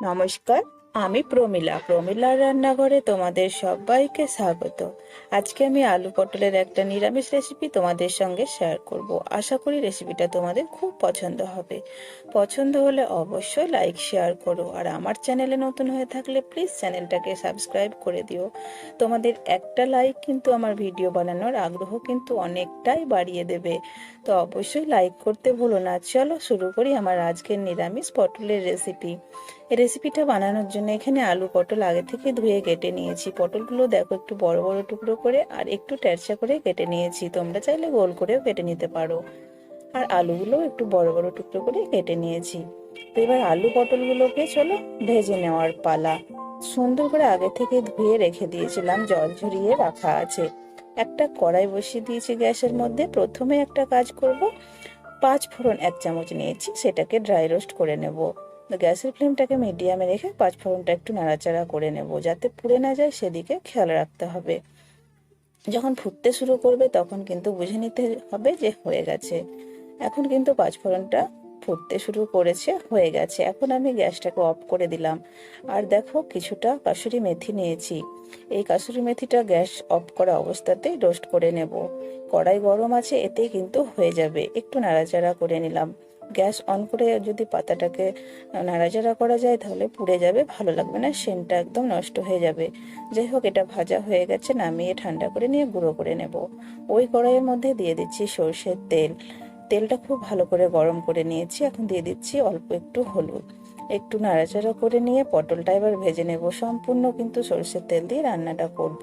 নমস্কার। আমি প্রমিলা। প্রমিলার রান্নাঘরে তোমাদের সবাইকে স্বাগত। আজকে আমি আলু পটলের একটা নিরামিষ রেসিপি তোমাদের সঙ্গে শেয়ার করব। আশা করি রেসিপিটা তোমাদের খুব পছন্দ হবে। পছন্দ হলে অবশ্যই লাইক শেয়ার করো। আর আমার চ্যানেলে নতুন হয়ে থাকলে প্লিজ চ্যানেলটাকে সাবস্ক্রাইব করে দিও। তোমাদের একটা লাইক কিন্তু আমার ভিডিও বানানোর আগ্রহ কিন্তু অনেকটাই বাড়িয়ে দেবে। তো অবশ্যই লাইক করতে ভুলো না। চলো শুরু করি আমার আজকের নিরামিষ পটলের রেসিপি রেসিপিটা বানানোর জন্য এখানে আলু পটল আগে থেকে ধুয়ে কেটে নিয়েছি। পটলগুলো দেখো একটু বড় বড় টুকরো করে আর একটু ট্যারচা করে কেটে নিয়েছি। তোমরা চাইলে গোল করেও কেটে নিতে পারো। আর আলুগুলো একটু বড় বড় টুকরো করে কেটে নিয়েছি। তো এবার আলু পটলগুলোকে চলো ভেজে নেওয়ার পালা। সুন্দর করে আগে থেকে ধুয়ে রেখে দিয়েছিলাম। জল ঝরিয়ে রাখা আছে। একটা কড়াই বসিয়ে দিয়েছি গ্যাসের মধ্যে। প্রথমে একটা কাজ করব। পাঁচ ফোড়ন এক চামচ নিয়েছি। সেটাকে ড্রাই রোস্ট করে নেব। গ্যাসের ফ্লেমটাকে মিডিয়ামে রেখে পাঁচ ফোড়নটা একটু নাড়াচাড়া করে নেব, যাতে পুড়ে না যায়, সেদিকে খেয়াল রাখতে হবে। যখন ফুটতে শুরু করবে, তখন কিন্তু বুঝে নিতে হবে যে হয়ে গেছে। এখন কিন্তু পাঁচ ফোড়নটা ফুটতে শুরু করেছে, হয়ে গেছে। এখন আমি গ্যাসটাকে অফ করে দিলাম। আর দেখো, কিছুটা কাসুরি মেথি নিয়েছি। এই কাসুরি মেথিটা গ্যাস অফ করা অবস্থাতেই রোস্ট করে নেব। কড়াই গরম আছে, এতেই কিন্তু হয়ে যাবে। একটু নাড়াচাড়া করে নিলাম। গ্যাস অন করে যদি পাতাটাকে নাড়াচাড়া করা যায় তাহলে পুড়ে যাবে, ভালো লাগবে না সেনটা একদম নষ্ট হয়ে যাবে। যাই হোক, এটা ভাজা হয়ে গেছে, নামিয়ে ঠান্ডা করে নিয়ে গুঁড়ো করে নেব। ওই কড়াইয়ের মধ্যে দিয়ে দিচ্ছি সর্ষের তেল। তেলটা খুব ভালো করে গরম করে নিয়েছি, এখন দিয়ে দিচ্ছি অল্প একটু হলুদ। একটু নাড়াচাড়া করে নিয়ে পটলটা এবার ভেজে নেব। সম্পূর্ণ কিন্তু সর্ষের তেল দিয়ে রান্নাটা করব।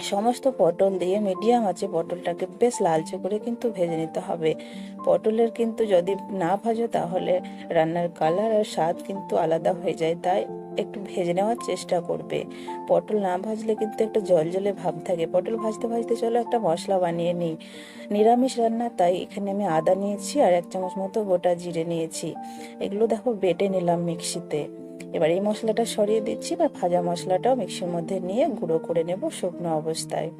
সমস্ত পটল দিয়ে মিডিয়াম আছে, পটলটাকে বেশ লালচে করে কিন্তু ভেজে নিতে হবে। পটলের কিন্তু যদি না ভাজো তাহলে রান্নার কালার আর স্বাদ কিন্তু আলাদা হয়ে যায়, তাই একটু ভেজে নেওয়ার চেষ্টা করবে। পটল না ভাজলে কিন্তু একটা জল জলে ভাব থাকে। পটল ভাজতে ভাজতে চলো একটা মশলা বানিয়ে নিই। নিরামিষ রান্না, তাই এখানে আমি আদা নিয়েছি আর এক চামচ মতো গোটা জিরে নিয়েছি। এগুলো দেখো বেটে নিলাম মিক্সিতে এবার এই মশলাটা সরিয়ে দিচ্ছি বা ভাজা মশলাটাও মিক্সির মধ্যে নিয়ে গুঁড়ো করে নেব শুকনো অবস্থায়।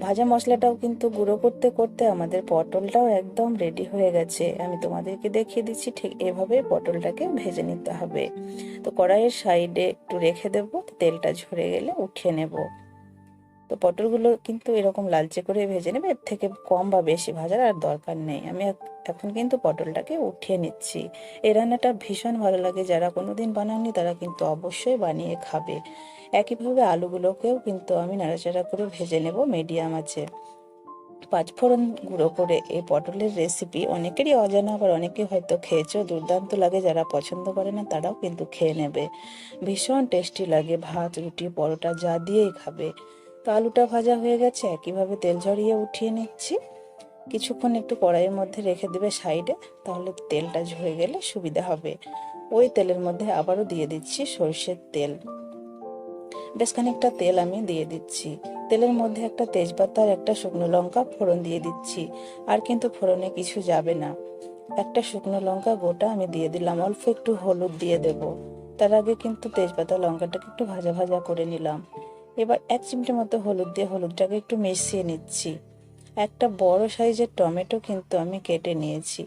ভাজা মশলাটাও কিন্তু গুঁড়ো করতে করতে আমাদের পটলটাও একদম রেডি হয়ে গেছে। আমি তোমাদেরকে দেখিয়ে দিচ্ছি ঠিক এভাবে পটলটাকে ভেজে নিতে হবে। তো কড়াইয়ের সাইডে একটু রেখে দেবো, তেলটা ঝরে গেলে উঠিয়ে নেব। তো পটলগুলো কিন্তু এরকম লালচে করে ভেজে নেবে, এর থেকে কম বা বেশি ভাজার আর দরকার নেই। আমি এখন কিন্তু পটলটাকে উঠিয়ে নিচ্ছি। এই রান্নাটা ভীষণ ভালো লাগে, যারা কোনো দিন বানাননি তারা কিন্তু অবশ্যই বানিয়ে খাবে। একইভাবে আলুগুলোকেও কিন্তু আমি নাড়াচাড়া করে ভেজে নেব, মিডিয়াম আছে। পাঁচফোড়ন গুঁড়ো করে এই পটলের রেসিপি অনেকেরই অজানা, আবার অনেকে হয়তো খেয়েছো দুর্দান্ত লাগে, যারা পছন্দ করে না তারাও কিন্তু খেয়ে নেবে। ভীষণ টেস্টি লাগে, ভাত, রুটি, পরোটা, যা দিয়েই খাবে। তো আলুটা ভাজা হয়ে গেছে, একইভাবে তেল ঝরিয়ে উঠিয়ে নিচ্ছি। কিছুক্ষণ একটু কড়াইয়ের মধ্যে রেখে দেবে সাইডে, তাহলে তেলটা ঝরে গেলে সুবিধা হবে। ওই তেলের মধ্যে আবারও দিয়ে দিচ্ছি সর্ষের তেল। বেশ খানিকটা তেল আমি দিয়ে দিচ্ছি। তেলের মধ্যে একটা তেজপাতা আর একটা শুকনো লঙ্কা ফোড়ন দিয়ে দিচ্ছি। আর কিন্তু ফোড়নে কিছু যাবে না। একটা শুকনো লঙ্কা গোটা আমি দিয়ে দিলাম, অল্প একটু হলুদ দিয়ে দেব। তার আগে কিন্তু তেজপাতা, লঙ্কাটাকে একটু ভাজা ভাজা করে নিলাম। এবার এক চিমটি মতো হলুদ দিয়ে হলুদটাকে একটু মিশিয়ে নিচ্ছি। একটা বড় সাইজের টমেটো কিন্তু আমি কেটে নিয়েছি।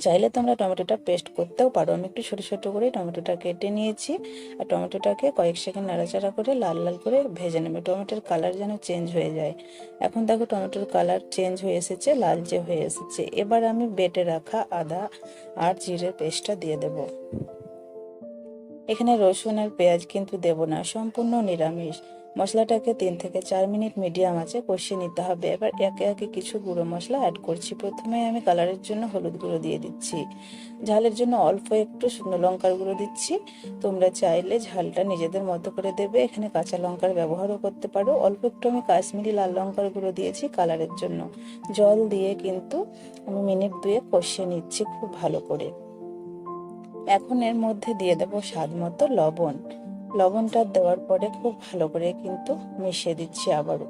চাইলে তোমরা টমেটোটা পেস্ট করতেও পারো। আমি একটু ছোটো ছোটো করে টমেটোটা কেটে নিয়েছি আর টমেটোটাকে কয়েক সেকেন্ড নাড়াচাড়া করে লাল লাল করে ভেজে নেবে। টমেটোর কালার যেন চেঞ্জ হয়ে যায়। এখন দেখো টমেটোর কালার চেঞ্জ হয়ে এসেছে লালচে হয়ে এসেছে। এবার আমি বেটে রাখা আদা আর জিরের পেস্টটা দিয়ে দেব। এখানে রসুন আর পেঁয়াজ কিন্তু দেব না, সম্পূর্ণ নিরামিষ। মশলাটাকে তিন থেকে চার মিনিট মিডিয়াম আছে কষিয়ে নিতে হবে। এবার একে একে কিছু গুঁড়ো মশলা অ্যাড করছি। প্রথমে আমি কালারের জন্য হলুদ গুঁড়ো দিয়ে দিচ্ছি। ঝালের জন্য অল্প একটু শুকনো লঙ্কার গুঁড়ো দিচ্ছি। তোমরা চাইলে ঝালটা নিজেদের মতো করে দেবে। এখানে কাঁচা লঙ্কার ব্যবহারও করতে পারো। অল্প একটু আমি কাশ্মীরি লাল লঙ্কার গুঁড়ো দিয়েছি কালারের জন্য। জল দিয়ে কিন্তু আমি মিনিট দুয়ে কষিয়ে নিচ্ছি খুব ভালো করে। এখন এর মধ্যে দিয়ে দেবো স্বাদ মতো লবণ। লবণটা দেওয়ার পরে খুব ভালো করে কিন্তু মিশিয়ে দিচ্ছি আবারও।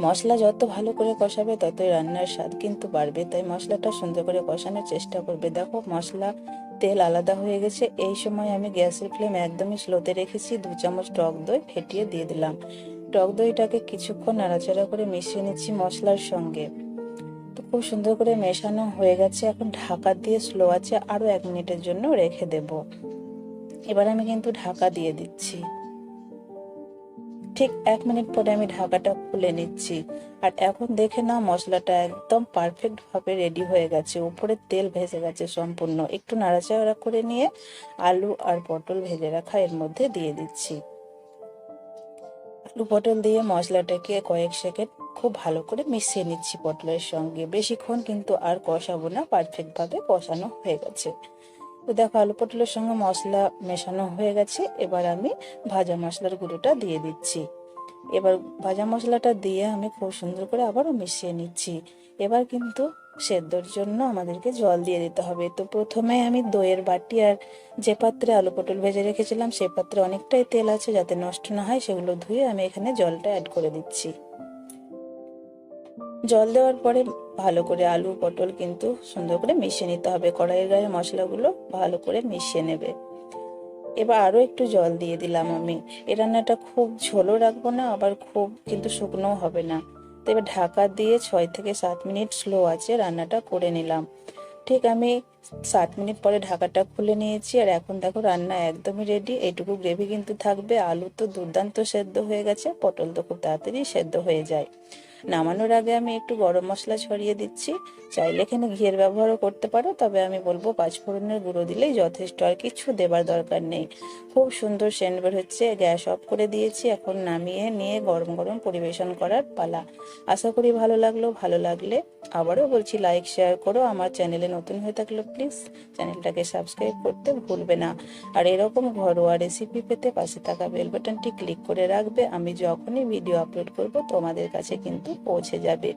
মশলা যত ভালো করে কষাবে ততই রান্নার স্বাদ কিন্তু বাড়বে, তাই মশলাটা সুন্দর করে কষানোর চেষ্টা করবে। দেখো মশলা তেল আলাদা হয়ে গেছে, এই সময় আমি গ্যাসের ফ্লেম একদমই স্লোতে রেখেছি, দু চামচ টক দই ফেটিয়ে দিয়ে দিলাম। টক দইটাকে কিছুক্ষণ নাড়াচাড়া করে মিশিয়ে নিচ্ছি মশলার সঙ্গে। খুব সুন্দর করে মেশানো হয়ে গেছে। এখন ঢাকা দিয়ে স্লো আছে আরও এক মিনিটের জন্য রেখে দেব। এবার আমি কিন্তু ঢাকা দিয়ে দিচ্ছি। ঠিক এক মিনিট পরে আমি ঢাকাটা খুলে নিচ্ছি। আর এখন দেখে না মশলাটা একদম পারফেক্টভাবে রেডি হয়ে গেছে। উপরে তেল ভেসে গেছে সম্পূর্ণ। একটু নাড়াচাড়া করে নিয়ে আলু আর পটল ভেজে রাখা এর মধ্যে দিয়ে দিচ্ছি। আলু পটল দিয়ে মশলাটাকে কয়েক সেকেন্ড খুব ভালো করে মিশিয়ে নিচ্ছি পটলের সঙ্গে। বেশিক্ষণ কিন্তু আর কষাবো না পারফেক্ট ভাবে কষানো হয়ে গেছে। তো দেখো, আলু পটলের সঙ্গে মশলা মেশানো হয়ে গেছে। এবার আমি ভাজা মশলার গুঁড়োটা দিয়ে দিচ্ছি। এবার ভাজা মশলাটা দিয়ে আমি খুব সুন্দর করে আবারও মিশিয়ে নিচ্ছি। এবার কিন্তু সেদ্ধর জন্য আমাদেরকে জল দিয়ে দিতে হবে। তো প্রথমে আমি দইয়ের বাটি আর যে পাত্রে আলু পটল ভেজে রেখেছিলাম সেই পাত্রে অনেকটাই তেল আছে যাতে নষ্ট না হয়, সেগুলো ধুয়ে আমি এখানে জলটা অ্যাড করে দিচ্ছি। জল দেওয়ার পরে ভালো করে আলু পটল কিন্তু সুন্দর করে মিশিয়ে নিতে হবে। কড়াইয়ের গায়ে মশলাগুলো ভালো করে মিশিয়ে নেবে। এবার আরও একটু জল দিয়ে দিলাম আমি। এ রান্নাটা খুব ঝোলও রাখব না, আবার খুব কিন্তু শুকনোও হবে না। তো এবার ঢাকা দিয়ে ছয় থেকে সাত মিনিট স্লো আছে রান্নাটা করে নিলাম। ঠিক আমি সাত মিনিট পরে ঢাকাটা খুলে নিয়েছি আর এখন দেখো রান্না একদমই রেডি এইটুকু গ্রেভি কিন্তু থাকবে। আলু তো দুর্দান্ত সেদ্ধ হয়ে গেছে, পটল তো খুব তাড়াতাড়ি সেদ্ধ হয়ে যায়। নামানোর আগে আমি একটু গরম মশলা ছড়িয়ে দিচ্ছি। চাইলে এখানে ঘিয়ের ব্যবহারও করতে পারো, তবে আমি বলব পাঁচফোড়নের গুঁড়ো দিলেই যথেষ্ট আর কিছু দেবার দরকার নেই। খুব সুন্দর সেন্ট বের হচ্ছে, গ্যাস অফ করে দিয়েছি, এখন নামিয়ে নিয়ে গরম গরম পরিবেশন করার পালা। আশা করি ভালো লাগল, ভালো লাগলে আবারও বলছি লাইক শেয়ার করো, আমার চ্যানেলে নতুন হয়ে থাকলে প্লিজ চ্যানেলটাকে সাবস্ক্রাইব করতে ভুলবে না। আর এরকম ঘরোয়া রেসিপি পেতে পাশে থাকা বেল বাটনটি ক্লিক করে রাখবে। আমি যখনই ভিডিও আপলোড করব, তোমাদের কাছে কিন্তু পৌঁছে যাবে।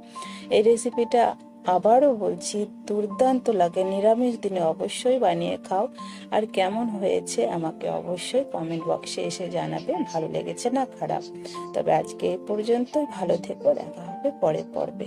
এই রেসিপিটা আবারও বলছি, দুর্দান্ত লাগে। নিরামিষ দিনে অবশ্যই বানিয়ে খাও। আর কেমন হয়েছে আমাকে অবশ্যই কমেন্ট বক্সে এসে জানাবে ভালো লেগেছে না খারাপ? তবে আজকে এ পর্যন্তই। ভালো থেকো। দেখা হবে পরে পর্বে।